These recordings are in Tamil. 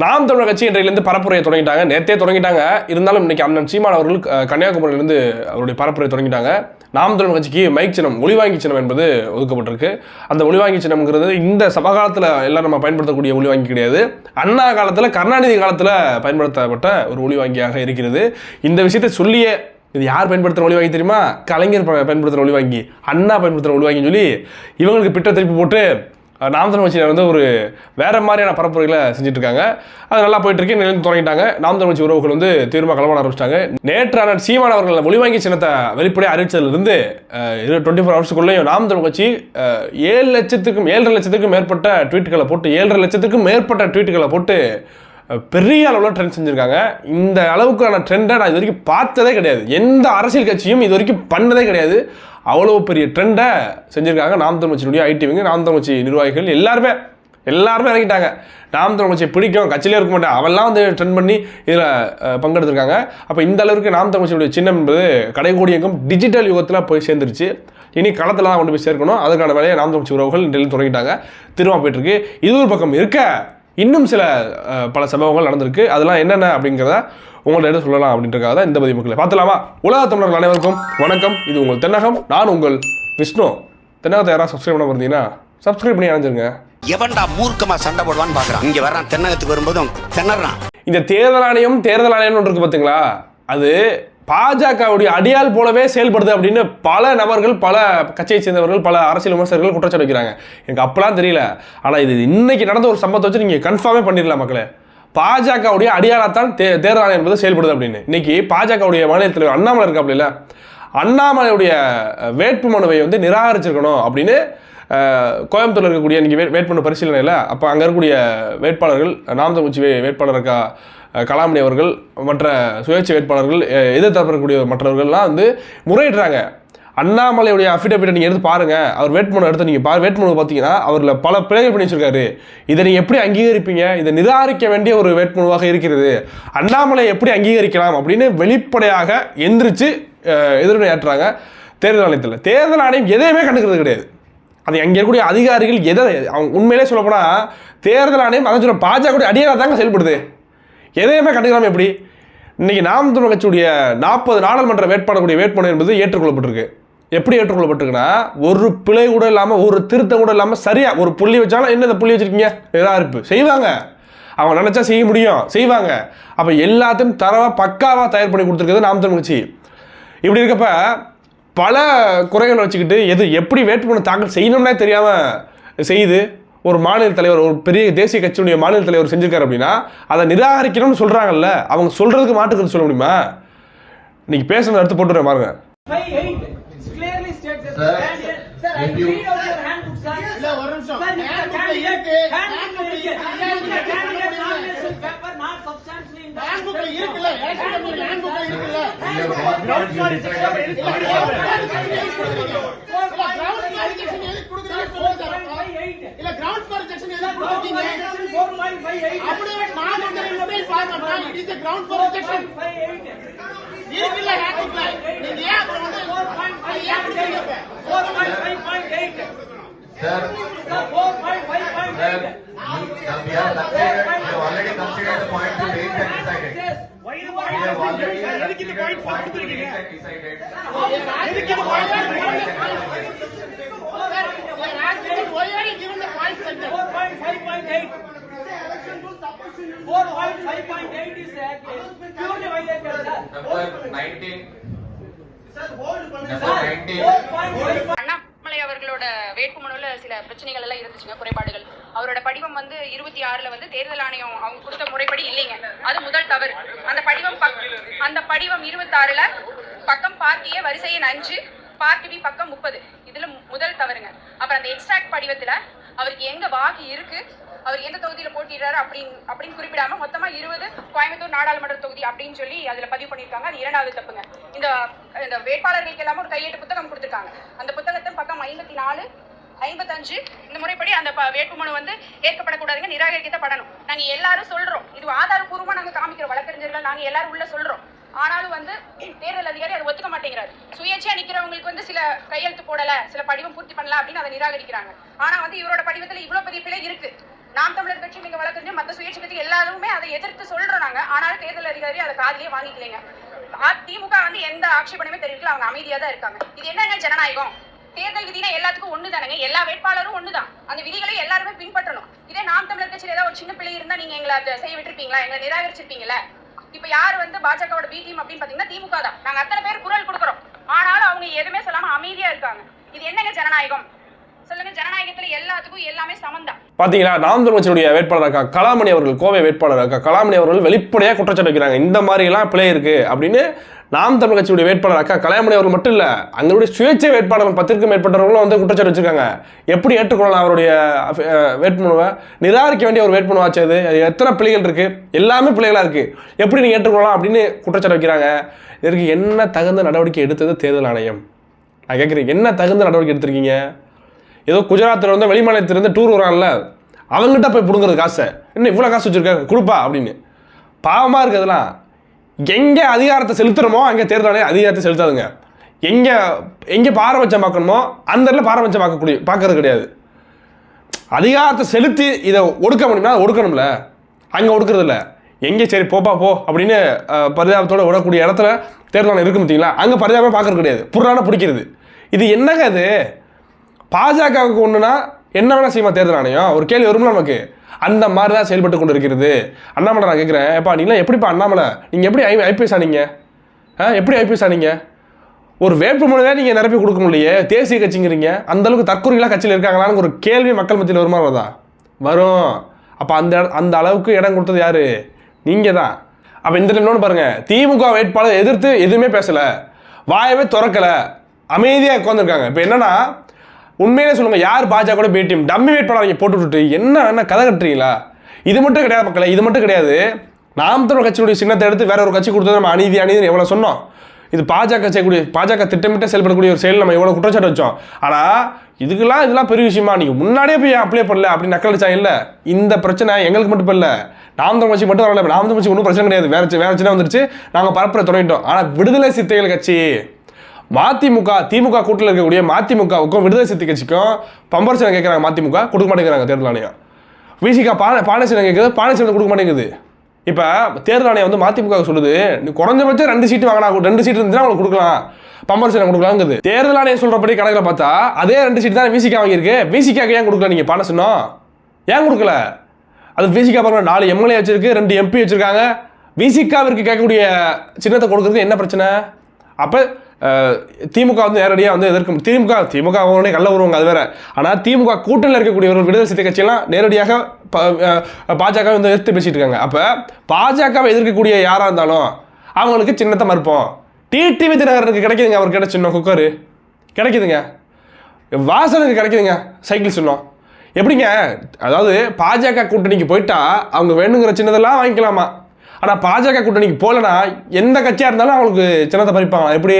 நாம் தமிழர் கட்சி இன்றையிலிருந்து பரப்புரையை தொடங்கிட்டாங்க. நேத்தே தொடங்கிட்டாங்க. இருந்தாலும் இன்னைக்கு அண்ணன் சீமான் அவர்கள் கன்னியாகுமரியிலிருந்து அவருடைய பரப்புரை தொடங்கிட்டாங்க. நாம் தமிழர் கட்சிக்கு மைக் சின்னம் ஒளிவாங்கி சின்னம் என்பது ஒதுக்கப்பட்டிருக்கு. அந்த ஒளிவாங்கி சின்னம்ங்கிறது இந்த சபகாலத்தில் எல்லாம் நம்ம பயன்படுத்தக்கூடிய ஒளிவாங்கி கிடையாது. அண்ணா காலத்தில் கருணாநிதி காலத்தில் பயன்படுத்தப்பட்ட ஒரு ஒளிவாங்கியாக இருக்கிறது. இந்த விஷயத்தை சொல்லியே இது யார் பயன்படுத்துகிற ஒளிவாங்கி தெரியுமா? கலைஞர் ப- பயன்படுத்துகிற ஒளிவாங்கி அண்ணா பயன்படுத்துகிற ஒளிவாங்கின்னு சொல்லி இவங்களுக்கு பிட்ட திருப்பி போட்டு நாம் தமிழ் கட்சியினர் வந்து ஒரு வேறு மாதிரியான பரப்புரைகளை செஞ்சுட்ருக்காங்க. அது நல்லா போயிட்டுருக்கு நிலைந்து தொடங்கிட்டாங்க. நாம் தமிழ் கட்சி உறவுகள் வந்து தீவிரமாக கலவரம் ஆரம்பிச்சிட்டாங்க. நேற்று அண்ணன் சீமான் அவர்கள் ஒளிவாங்கி சின்னத்தை வெளிப்படையாக அறிவிச்சதுலேருந்து டுவெண்ட்டி ஃபோர் ஹவர்ஸுக்குள்ளேயும் நாம் தமிழ் கட்சி ஏழு லட்சத்துக்கும் ஏழரை லட்சத்துக்கும் மேற்பட்ட ட்வீட்டுகளை போட்டு ஏழரை லட்சத்துக்கும் மேற்பட்ட ட்வீட்டுகளை போட்டு பெரிய அளவில் ட்ரெண்ட் செஞ்சுருக்காங்க. இந்த அளவுக்கான ட்ரெண்டை நான் இது வரைக்கும் பார்த்ததே கிடையாது. எந்த அரசியல் கட்சியும் இது வரைக்கும் பண்ணதே கிடையாது. அவ்வளோ பெரிய ட்ரெண்டை செஞ்சுருக்காங்க நாம் தமிழ்ச்சியினுடைய ஐடிவிங்க நாம் தமிழ்ச்சி நிர்வாகிகள் எல்லாருமே. எல்லாருமே இறங்கிட்டாங்க. நாம் தமிழ் பிடிக்கும் கட்சியிலே இருக்க மாட்டேன். அவெல்லாம் வந்து ட்ரெண்ட் பண்ணி இதில் பங்கெடுத்திருக்காங்க. அப்போ இந்த அளவுக்கு நாம் தமிழ்ச்சியுடைய சின்னம் என்பது கடைகோடி எங்கும் டிஜிட்டல் யுகத்தில் போய் சேர்ந்துருச்சு. இனி களத்தில் தான் கொண்டு போய் சேர்க்கணும். அதுக்கான வேலையை நாம் தமிழ்ச்சி உறவுகள் இன்றையில் தொடங்கிட்டாங்க. திரும்ப போயிட்டுருக்கு இது ஒரு பக்கம் இருக்க இன்னும் சில பல சம்பவங்கள் நடந்திருக்கு. அதெல்லாம் என்னென்ன அப்படிங்கிறத உங்கள்ட்ட எடுத்து சொல்லலாம் அப்படின்றக்காக தான் இந்த பதிவு மக்களை. பார்த்துலாமா? உலக தமிழர்கள் அனைவருக்கும் வணக்கம். இது உங்கள் தென்னகம் நான் உங்கள் விஷ்ணு. தென்னகத்தை யாராவது சப்ஸ்கிரைப் பண்ண இருந்தீங்கன்னா சப்ஸ்கிரைப் பண்ணி அணைஞ்சிருங்க. எவன்டா மூர்க்கமா சண்டை போடுவான்னு பாக்குறான். இங்க வர்றான் தென்னகத்துக்கு வரும்போதும் திணறான். இந்த தேர்தல் ஆணையம் தேர்தல் ஆணையம் ஒன்று இருக்கு பார்த்தீங்களா அது பாஜகவுடைய அடியால் போலவே செயல்படுது அப்படின்னு பல நபர்கள் பல கட்சியை சேர்ந்தவர்கள் பல அரசியல் விமர்சகர்கள் குற்றச்சாட்டு வைக்கிறாங்க எனக்கு அப்பெல்லாம் தெரியல. ஆனால் இது இன்னைக்கு நடந்த ஒரு சம்பவத்தை வச்சு நீங்கள் கன்ஃபார்மே பண்ணிடலாம் மக்களே. பாஜகவுடைய அடியாளத்தான் தே தேர்தல் ஆணையம் என்பது செயல்படுது அப்படின்னு. இன்னைக்கு பாஜகவுடைய மாநில தலைவர் அண்ணாமலை இருக்காப்ல அண்ணாமலையுடைய வேட்பு வேட்புமனுவை வந்து நிராகரிச்சிருக்கணும் அப்படின்னு கோயம்புத்தூர்ல இருக்கக்கூடிய இன்னைக்கு வே- வேட்புமனு பரிசீலனையில் அப்போ அங்கே இருக்கக்கூடிய வேட்பாளர்கள் நாம் தமிழ்ச்சி வேட்பாளர் கலாமணி அவர்கள் மற்ற சுயேட்சை வேட்பாளர்கள் அஹ், எதிர்த்தரப்பு இருக்கக்கூடிய மற்றவர்கள்லாம் வந்து முறையிடுறாங்க. அண்ணாமலையுடைய அஃபிடவிட்டை நீங்கள் எடுத்து பாருங்கள் அவர் வேட்புமனு எடுத்து நீங்கள் பா வேட்புமனு பார்த்தீங்கன்னா அவரில் பல பிழைகள் பண்ணி வச்சிருக்காரு இதை நீங்கள் எப்படி அங்கீகரிப்பீங்க? இதை நிராகரிக்க வேண்டிய ஒரு வேட்புமனுவாக இருக்கிறது. அண்ணாமலை எப்படி அங்கீகரிக்கலாம் அப்படின்னு வெளிப்படையாக எந்திரிச்சு எதிர்வினை ஏற்றுறாங்க தேர்தல் ஆணையத்தில். தேர்தல் ஆணையம் எதையுமே கண்டுக்கிறது கிடையாது. அது அங்கே இருக்கக்கூடிய அதிகாரிகள் எதை அவங்க உண்மையிலே சொல்லப்போனால் தேர்தல் ஆணையம் அதான் சொல்ல பாஜக அடியாக தாங்க செயல்படுது. எதையுமே கண்டுக்காம எப்படி? இன்றைக்கி நாம் தமிழ் கட்சியுடைய நாற்பது நாடாளுமன்ற வேட்பாளருடைய வேட்புமனு என்பது ஏற்றுக்கொள்ளப்பட்டிருக்கு. எப்படி ஏற்றுக்கொள்ளப்பட்டிருக்குன்னா ஒரு பிழை கூட இல்லாமல் ஒரு திருத்தம் கூட இல்லாமல் சரியாக ஒரு புள்ளி வச்சாலும் என்ன இந்த புள்ளி வச்சுருக்கீங்க? வச்சிருக்கீங்க இருப்பு செய்வாங்க. அவங்க நினச்சா செய்ய முடியும். செய்வாங்க. அப்போ எல்லாத்தையும் தரவாக பக்காவாக தயார் பண்ணி கொடுத்துருக்குது நாம் தமிழ் கட்சி. இப்படி இருக்கப்போ பல குறைகளை வச்சுக்கிட்டு எது எப்படி வேட்புமனு தாக்கல் செய்யணும்னே தெரியாமல் செய்யுது ஒரு மாநில தலைவர் ஒரு பெரிய தேசிய கட்சியுடைய மாநில தலைவர் செஞ்சிருக்காரு அப்படின்னா அதை நிராகரிக்கணும்னு சொல்கிறாங்கல்ல அவங்க சொல்கிறதுக்கு மாட்டுக்கிறது சொல்ல முடியுமா? இன்னைக்கு பேசுனது எடுத்து போட்டுறேன் பாருங்க. ஒரு நிமிஷம். ஹேண்ட் புக்ல இருக்குல்ல ஹேண்ட் புக்ல இருக்குல்ல கிரவுண்ட் ஃபார் ரிஜெக்ஷன் எதுக்கு கொடுக்குறீங்க இல்ல கிரவுண்ட் ஃபார் ரிஜெக்ஷன் எதுக்கு கொடுக்குறீங்க அப்படியே மாநில mobile ஃபார்மட்னா it is a ground for rejection இருக்குல்ல ஹேண்ட் புக்ல நீங்க ஏன் அப்புறம் வந்து 4.5 ஏன் கொடுக்குறீங்க 4.5.8 சார் 4.5.8 அண்ணாமலை அவர்களோட வேட்புமனுல சில பிரச்சனைகள் எல்லாம் இருந்துச்சுங்க குறைபாடுகள் அவரோட படிவம் வந்து இருபத்தி ஆறுல வந்து தேர்தல் ஆணையம் அவங்க கொடுத்த முறைப்படி இல்லைங்க. அது முதல் தவறு. அந்த படிவம் பக்- அந்த படிவம் இருபத்தி ஆறுல பக்கம் பார்ட்டிய வரிசை எண் அஞ்சு பார்ட்டி பி பக்கம் முப்பது. இதுல முதல் தவறுங்க. அப்புறம் அந்த எக்ஸ்ட்ராக்ட் படிவத்துல அவருக்கு எங்க வாக்கு இருக்கு அவர் எந்த தொகுதியில போட்டிடுறாரு அப்படின்னு அப்படின்னு குறிப்பிடாம மொத்தமா இருபது கோயம்புத்தூர் நாடாளுமன்ற தொகுதி அப்படின்னு சொல்லி அதுல பதிவு பண்ணிருக்காங்க அது இரண்டாவது தப்புங்க. இந்த இந்த வேட்பாளர்களுக்கு எல்லாமே ஒரு கையெழுத்து புத்தகம் கொடுத்துருக்காங்க. அந்த புத்தகத்தின் பக்கம் ஐம்பத்தி நாலு ஐம்பத்தஞ்சு. இந்த முறைப்படி அந்த ப- வேட்புமனு வந்து ஏற்கப்படக்கூடாதுங்க. நிராகரிக்கப்படணும் நாங்க எல்லாரும் சொல்றோம். இது ஆதாரபூர்வமா நாங்க காமிக்கிறோம். வழக்கறிஞர்கள் நாங்க எல்லாரும் உள்ள சொல்றோம். ஆனாலும் வந்து தேர்தல் அதிகாரி அதை ஒத்துக்க மாட்டேங்கிறாரு. சுயேட்சையா நிக்கிறவங்களுக்கு வந்து சில கையெழுத்து போடல சில படிவம் பூர்த்தி பண்ணல அப்படின்னு அதை நிராகரிக்கிறாங்க. ஆனா வந்து இவரோட படிவத்துல இவ்வளவு பெரிய பிழை இருக்கு. நாம் தமிழர் கட்சி நீங்க வழக்கறிஞர் மத்த சுயேட்சை கட்சி எல்லாருமே அதை எதிர்த்து சொல்றோம் நாங்க. ஆனாலும் தேர்தல் அதிகாரி அதை காதலியே வாங்கிக்கலைங்க. அ- திமுக வந்து எந்த ஆட்சேபனமே தெரிவிக்கல. அவங்க அமைதியா தான் இருக்காங்க. இது என்னங்க ஜனநாயகம்? தேர்தல் விதினா எல்லாத்துக்கும் ஒண்ணு தானேங்க எல்லா வேட்பாளரும் ஒண்ணுதான். அந்த விதிகளை எல்லாருமே பின்பற்றணும். இதே நாம் தமிழர் கட்சியில் ஏதாவது ஒரு சின்ன பிள்ளை இருந்தா நீங்க எங்களை அதை செய்ய விட்டுருப்பீங்களா? எங்களை நிராகரிச்சிருப்பீங்களா இப்ப யார் வந்து பாஜகவோட பி டீம் அப்படின்னு பாத்தீங்கன்னா திமுக தான். நாங்க அத்தனை பேர் குரல் கொடுக்குறோம். ஆனாலும் அவங்க எதுவுமே சொல்லாம அமைதியா இருக்காங்க. இது என்னங்க ஜனநாயகம்? சொல்லுங்க ஜனநாயகத்துல எல்லாத்துக்கும் எல்லாமே சமந்தான் பாத்தீங்கன்னா நாம் தமிழ்ச்சியுடைய வேட்பாளர் அக்கா கலாமணி அவர்கள் கோவை வேட்பாளர் அக்கா கலாமணி அவர்கள் வெளிப்படையாக குற்றச்சாட்டு வைக்கிறாங்க. இந்த மாதிரி எல்லாம் பிழை இருக்கு அப்படின்னு நாம் தமிழ் கட்சியுடைய வேட்பாளர் அக்கா கலையமணி அவர்கள் மட்டும் இல்ல அங்களுடைய சுயேட்சை வேட்பாளர் பத்திற்கும் மேற்பட்டவர்களும் வந்து குற்றச்சாட்டு வச்சிருக்காங்க. எப்படி ஏற்றுக்கொள்ளலாம் அவருடைய வேட்புமனுவை? நிராகரிக்க வேண்டிய ஒரு வேட்புமனுவாச்சு அது. அது எத்தனை பிள்ளைகள் இருக்கு? எல்லாமே பிள்ளைகளாக இருக்கு. எப்படி நீங்க ஏற்றுக்கொள்ளலாம் அப்படின்னு குற்றச்சாட்டு வைக்கிறாங்க. இதற்கு என்ன தகுந்த நடவடிக்கை எடுத்தது தேர்தல் ஆணையம்? நான் கேட்குறேன் என்ன தகுந்த நடவடிக்கை எடுத்திருக்கீங்க? ஏதோ குஜராத்தில் வந்து வெளிமாநிலத்திலிருந்து டூர் வரான்ல அவங்ககிட்ட போய் பிடுங்குறது காசை. இன்னும் இவ்வளோ காசு வச்சுருக்காங்க கொடுப்பா அப்படின்னு. பாவமாக இருக்கிறதுலாம் எங்கே அதிகாரத்தை செலுத்துகிறோமோ அங்கே தேர்தல் ஆணையம் அதிகாரத்தை செலுத்தாதுங்க. எங்கே எங்கே பாரபட்சம் பார்க்கணுமோ அந்த இடத்துல பாரபட்சம் பார்க்கக்கூடிய பார்க்கறது கிடையாது. அதிகாரத்தை செலுத்தி இதை ஒடுக்க முடியுமா? அதை ஒடுக்கணும்ல. அங்கே ஒடுக்கிறது இல்லை. எங்கே சரி போப்பா போ அப்படின்னு பரிதாபத்தோடு பரிதாபத்தோட விடக்கூடிய இடத்துல தேர்தல் இருக்கு பார்த்தீங்களா? அங்கே பரிதாபம் பார்க்கறது கிடையாது. புறான பிடிக்கிறது. இது என்னங்க அது? பாஜகவுக்கு ஒன்றுனா என்ன வேணால் செய்யுமா தேர்தல் ஆணையம்? ஒரு கேள்வி வரும்ல நமக்கு. அந்த மாதிரி தான் செயல்பட்டு கொண்டு இருக்கிறது அண்ணாமலை நான் கேட்குறேன் எப்பா நீங்களாம் எப்படிப்பா அண்ணாமலை? நீங்கள் எப்படி ஐ ஐபிஎஸ் ஆனீங்க ஆ எப்படி ஐபிஎஸ் ஆனீங்க ஒரு வேட்புமனுவே நீங்கள் நிரப்பி கொடுக்க முடியலையே. தேசிய கட்சிங்கிறீங்க. அந்த அளவுக்கு தற்கொலைகளாக கட்சியில் இருக்காங்களான்னு ஒரு கேள்வி மக்கள் மத்தியில் வருமா வருதா? வரும். அப்போ அந்த அந்த அளவுக்கு இடம் கொடுத்தது யார்? நீங்கள் தான் அப்போ இந்த இன்னொன்று பாருங்கள் திமுக வேட்பாளர் எதிர்த்து எதுவுமே பேசலை. வாயவே திறக்கலை. அமைதியாக உட்காந்துருக்காங்க இப்போ என்னன்னா உண்மையிலே சொல்லுங்க யார் பாஜக கூட டீம் டம்மி வேட்பாளர் நீங்கள் போட்டு விட்டுட்டு. என்ன என்ன கதை கட்டுறீங்களா? இது மட்டும் கிடையாது மக்களை இது மட்டும் கிடையாது. நாம் தமிழ் கட்சியுடைய சின்னத்தை எடுத்து வேற ஒரு கட்சி கொடுத்தது நம்ம அநீதி அநீதி எவ்வளோ சொன்னோம். இது பாஜக செய்யக்கூடிய பாஜக திட்டமிட்டு செயல்படக்கூடிய ஒரு செயல் நம்ம எவ்வளோ குற்றச்சாட்டு வச்சோம். ஆனால் இதுக்கெல்லாம் இதெல்லாம் பெரிய விஷயமா? நீங்கள் முன்னாடியே போய் அப்ளை பண்ணல அப்படி நக்கல் அடிச்சா இல்லை? இந்த பிரச்சனை எங்களுக்கு மட்டும் இல்லை. நாம் தமிழ் கட்சி மட்டும் வரல நாம் தமிழ் கட்சி ஒன்றும் பிரச்சனை கிடையாது. வேற சி- வேற சின்ன வந்துருச்சு. நாங்கள் பரப்புரை தொடங்கிட்டோம் ஆனால் விடுதலை சித்தைகள் கட்சி மதிமுக திமுக கூட்டில் இருக்கக்கூடிய மதிமுகவுக்கும் விடுதலை சிறுத்தை கட்சிக்கும் பம்பரசனம் கேட்குறாங்க மதிமுக கொடுக்க மாட்டேங்கிறாங்க தேர்தல் ஆணையம். விசிகா பானை பானசீனம் கேட்குது பானசீனம் கொடுக்க மாட்டேங்குது. இப்போ தேர்தல் ஆணையம் வந்து மதிமுக சொல்லுது நீ குறைஞ்சபட்சம் ரெண்டு சீட்டு வாங்கினா ரெண்டு சீட்டு இருந்துச்சுன்னா உங்களுக்கு கொடுக்கலாம். பம்பரசனம் கொடுக்கலாங்குது தேர்தல் ஆணையம் சொல்கிறபடி கணக்கில் பார்த்தா அதே ரெண்டு சீட்டு தான் விசிகா வாங்கியிருக்கு. விசிகாக்கு ஏன் கொடுக்கல நீங்கள் பானசனம் ஏன் கொடுக்கல? அது விசிகா பாருங்க நாலு எம்எல்ஏ வச்சிருக்கு ரெண்டு எம்பி வச்சிருக்காங்க. விசிகாவிற்கு கேட்கக்கூடிய சின்னத்தை கொடுக்குறதுக்கு என்ன பிரச்சனை? அப்போ திமுக வந்து நேரடியாக வந்து எதிர்க்கும். திமுக திமுக உடனே கள்ள வருவாங்க அது வேற. ஆனால் திமுக கூட்டணியில் இருக்கக்கூடியவர்கள் விடுதலை சிறுத்தை கட்சியெல்லாம் நேரடியாக பாஜக வந்து எதிர்த்து பேசிட்டு இருக்காங்க. அப்போ பாஜகவை எதிர்க்கக்கூடிய யாராக இருந்தாலும் அவங்களுக்கு சின்னத்தை மறுப்போம். டிடிவி தினகரனுக்கு கிடைக்குதுங்க அவர் கிட்ட குக்கரு. கிடைக்குதுங்க. வாசனுக்கு கிடைக்குதுங்க சைக்கிள் சின்னம். எப்படிங்க? அதாவது பாஜக கூட்டணிக்கு போயிட்டா அவங்க வேணுங்கிற சின்னதெல்லாம் வாங்கிக்கலாமா? ஆனால் பாஜக கூட்டணிக்கு போகலனா எந்த கட்சியாக இருந்தாலும் அவங்களுக்கு சின்னத்தை பறிப்பாங்க. எப்படி?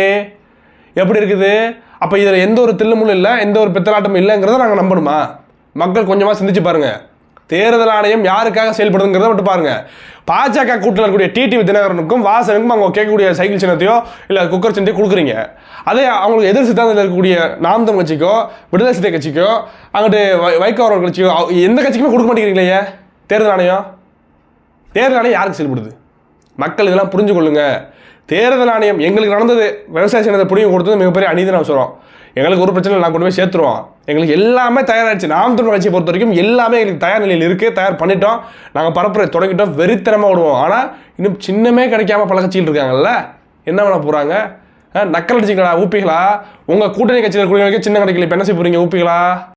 எப்படி இருக்குது? அப்போ இதில் எந்த ஒரு தில்லுமுள்ளும் இல்லை எந்த ஒரு பித்தலாட்டமும் இல்லைங்கிறத நாங்கள் நம்பணுமா? மக்கள் கொஞ்சமாக சிந்திச்சு பாருங்கள் தேர்தல் ஆணையம் யாருக்காக செயல்படுதுங்கிறத மட்டும் பாருங்க. பாஜக கூட்டத்தில் இருக்கக்கூடிய டிடிவி தினகரனுக்கும் வாசனுக்கும் அவங்க கேட்கக்கூடிய சைக்கிள் சின்னத்தையோ இல்லை குக்கர் சின்னத்தையோ கொடுக்குறீங்க. அதே அவங்களுக்கு எதிர் சித்தாந்தத்தில் இருக்கக்கூடிய நாம் கட்சிக்கோ விடுதலை சிறுத்தை கட்சிக்கோ அங்கிட்டு வை- வைகோ கட்சிக்கோ எந்த கட்சிக்குமே கொடுக்க மாட்டேங்கிறீங்களே தேர்தல் ஆணையம்? தேர்தல் ஆணையம் யாருக்கு செயல்படுது? மக்கள் இதெல்லாம் புரிஞ்சு கொள்ளுங்க தேர்தல் ஆணையம் எங்களுக்கு நடந்தது விவசாய சின்னத்தை புடிங்க கொடுத்தது மிகப்பெரிய அநீதி நான் சொல்கிறோம் எங்களுக்கு ஒரு பிரச்சனை இல்லை, நான் கொண்டு போய் சேர்த்துருவோம். எங்களுக்கு எல்லாமே தயாராகிடுச்சு நாம் தமிழ் கட்சியை பொறுத்த வரைக்கும் எல்லாமே எங்களுக்கு தயார் நிலையில் இருக்குது தயார் பண்ணிட்டோம். நாங்கள் பரப்புரை தொடங்கிட்டோம் வெறித்தனமாக விடுவோம் ஆனால் இன்னும் சின்னமே கிடைக்காம பல கட்சிகள் இருக்காங்கல்ல? என்ன பண்ண போகிறாங்க நக்கல் அடிச்சிங்களா ஊப்பிகளா? உங்கள் கூட்டணி கட்சியில் இருக்கக்கூடியவங்களுக்கு சின்ன கிடைக்கல இப்போ என்ன செய்ய போகிறீங்க ஊப்பிகளா?